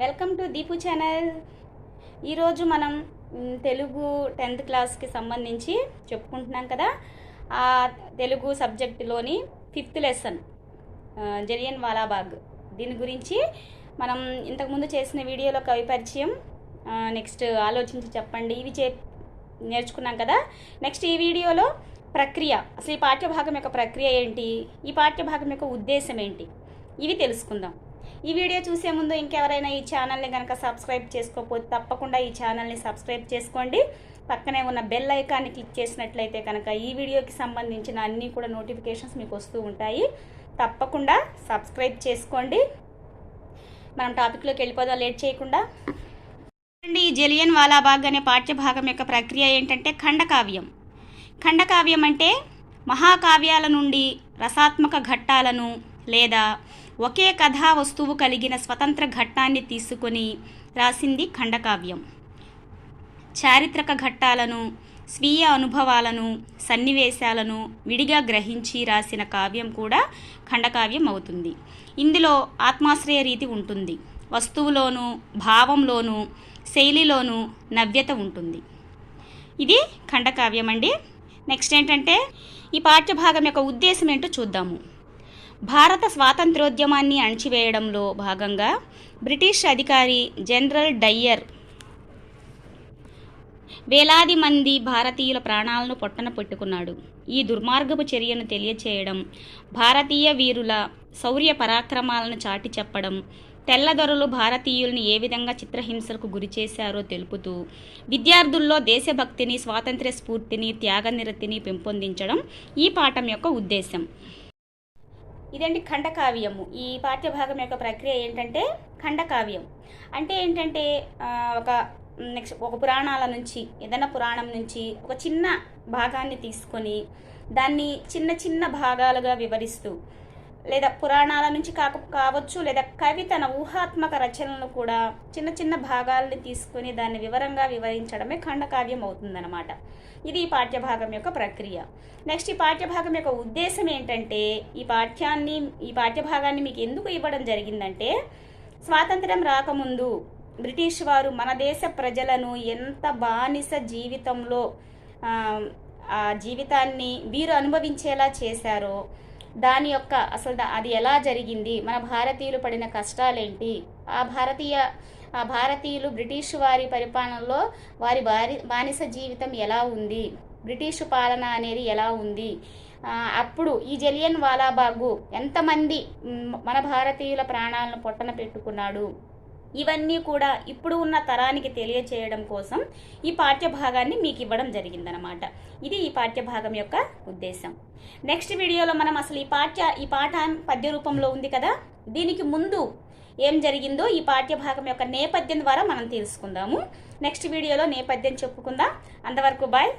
Welcome to Deepu channel ఈరోజు మనం Telugu tenth క్లాస్కి సంబంధించి చెప్పుకుంటున్నాం కదా. ఆ తెలుగు సబ్జెక్టులోని ఫిఫ్త్ లెసన్ జలియన్ వాలాబాగ్. దీని గురించి మనం ఇంతకుముందు చేసిన వీడియోలో కవి పరిచయం నెక్స్ట్ ఆలోచించి చెప్పండి. ఇవి చే నేర్చుకున్నాం కదా. నెక్స్ట్ ఈ వీడియోలో ప్రక్రియ అసలు ఈ పాఠ్యభాగం యొక్క ప్రక్రియ ఏంటి? ఈ పాఠ్యభాగం యొక్క ఉద్దేశం ఏంటి? ఇవి తెలుసుకుందాం. ఈ వీడియో చూసే ముందు ఇంకెవరైనా ఈ ఛానల్ని కనుక సబ్స్క్రైబ్ చేసుకోకపోతే తప్పకుండా ఈ ఛానల్ని సబ్స్క్రైబ్ చేసుకోండి. పక్కనే ఉన్న బెల్ ఐకాన్ని క్లిక్ చేసినట్లయితే కనుక ఈ వీడియోకి సంబంధించిన అన్నీ కూడా నోటిఫికేషన్స్ మీకు వస్తూ ఉంటాయి. తప్పకుండా సబ్స్క్రైబ్ చేసుకోండి. మనం టాపిక్లోకి వెళ్ళిపోదాం లేట్ చేయకుండా. ఈ జలియన్ వాలాబాగ్ అనే పాఠ్యభాగం యొక్క ప్రక్రియ ఏంటంటే ఖండకావ్యం. ఖండకావ్యం అంటే మహాకావ్యాల నుండి రసాత్మక ఘట్టాలను లేదా ఒకే కథా వస్తువు కలిగిన స్వతంత్ర ఘట్టాన్ని తీసుకొని రాసింది ఖండకావ్యం. చారిత్రక ఘట్టాలను స్వీయ అనుభవాలను సన్నివేశాలను విడిగా గ్రహించి రాసిన కావ్యం కూడా ఖండకావ్యం అవుతుంది. ఇందులో ఆత్మాశ్రయ రీతి ఉంటుంది. వస్తువులోనూ భావంలోనూ శైలిలోనూ నవ్యత ఉంటుంది. ఇది ఖండకావ్యం అండి నెక్స్ట్ ఏంటంటే ఈ పాఠ్యభాగం యొక్క ఉద్దేశం ఏంటో చూద్దాము. భారత స్వాతంత్రోద్యమాన్ని అణచివేయడంలో భాగంగా బ్రిటిష్ అధికారి జనరల్ డయ్యర్ వేలాది మంది భారతీయుల ప్రాణాలను పొట్టన పెట్టుకున్నాడు. ఈ దుర్మార్గపు చర్యను తెలియచేయడం భారతీయ వీరుల శౌర్య పరాక్రమాలను చాటి చెప్పడం తెల్లదొరలు భారతీయుల్ని ఏ విధంగా చిత్రహింసలకు గురిచేశారో తెలుపుతూ విద్యార్థుల్లో దేశభక్తిని స్వాతంత్ర్య స్ఫూర్తిని త్యాగనిరతిని పెంపొందించడం ఈ పాఠం యొక్క ఉద్దేశం ఇదండి ఖండకావ్యము. ఈ పాఠ్యభాగం యొక్క ప్రక్రియ ఏంటంటే ఖండకావ్యం. అంటే ఏంటంటే ఒక నెక్స్ట్ ఒక పురాణాల నుంచి ఏదైనా పురాణం నుంచి ఒక చిన్న భాగాన్ని తీసుకొని దాన్ని చిన్న చిన్న భాగాలుగా వివరిస్తూ లేదా పురాణాల నుంచి కాక కావచ్చు లేదా కవి తన ఊహాత్మక రచనలను కూడా చిన్న చిన్న భాగాలని తీసుకొని దాన్ని వివరంగా వివరించడమే ఖండకావ్యం అవుతుందన్నమాట ఇది ఈ పాఠ్యభాగం యొక్క ప్రక్రియ. నెక్స్ట్ ఈ పాఠ్యభాగం యొక్క ఉద్దేశం ఏంటంటే ఈ పాఠ్యాన్ని ఈ పాఠ్యభాగాన్ని మీకు ఎందుకు ఇవ్వడం జరిగిందంటే స్వాతంత్రం రాకముందు బ్రిటిష్ వారు మన దేశ ప్రజలను ఎంత బానిస జీవితంలో ఆ జీవితాన్ని వీరు అనుభవించేలా చేశారో దాని యొక్క అసలు అది ఎలా జరిగింది? మన భారతీయులు పడిన కష్టాలేంటి? ఆ భారతీయ ఆ భారతీయులు బ్రిటిష్ వారి పరిపాలనలో వారి బారి బానిస జీవితం ఎలా ఉంది? బ్రిటిష్ పాలన అనేది ఎలా ఉంది? అప్పుడు ఈ జలియన్ వాలాబాగు ఎంతమంది మన భారతీయుల ప్రాణాలను పొట్టన పెట్టుకున్నాడు? ఇవన్నీ కూడా ఇప్పుడు ఉన్న తరానికి తెలియచేయడం కోసం ఈ పాఠ్యభాగాన్ని మీకు ఇవ్వడం జరిగిందనమాట ఇది ఈ పాఠ్యభాగం యొక్క ఉద్దేశం. నెక్స్ట్ వీడియోలో మనం అసలు ఈ పాఠ్య ఈ పాఠం పద్య రూపంలో ఉంది కదా? దీనికి ముందు ఏం జరిగిందో ఈ పాఠ్యభాగం యొక్క నేపథ్యం ద్వారా మనం తెలుసుకుందాము. నెక్స్ట్ వీడియోలో నేపథ్యం చెప్పుకుందాం. అంతవరకు బాయ్